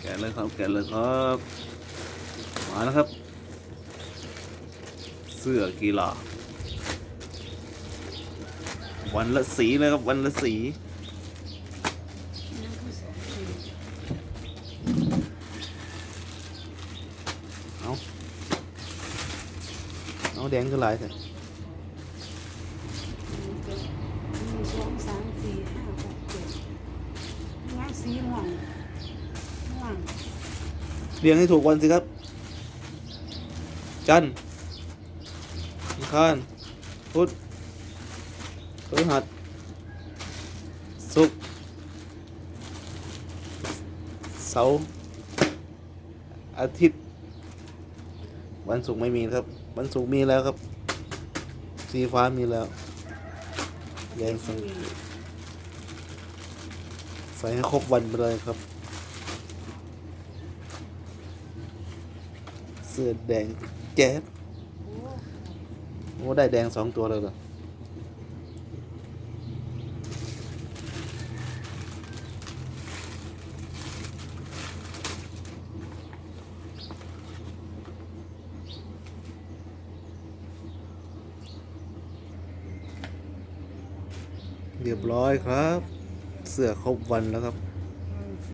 แกะเลยครับ แกะเลยครับ มาแล้วครับ เสื้อกีฬาวันละสีเลยครับ วันละสีเอาเอาแดงก็หลายแต่หนึ่งสองสามสี่ห้าหกเจ็ดว่าสีม่วงม่วง เรียงให้ถูกวันสิครับ จันทร์อังคารพุธพฤหัสศุกร์เสาร์อาทิตย์ วันศุกร์ไม่มีครับ วันศุกร์มีแล้วครับ สีฟ้ามีแล้วแดงสังใส่ให้ครบวันไปเลยครับ สื้อแดงแจ๊ดโอ้โอ้ได้แดงสองตัวเลยเหรอเรียบร้อยครับ เสื้อครบวันแล้วครับ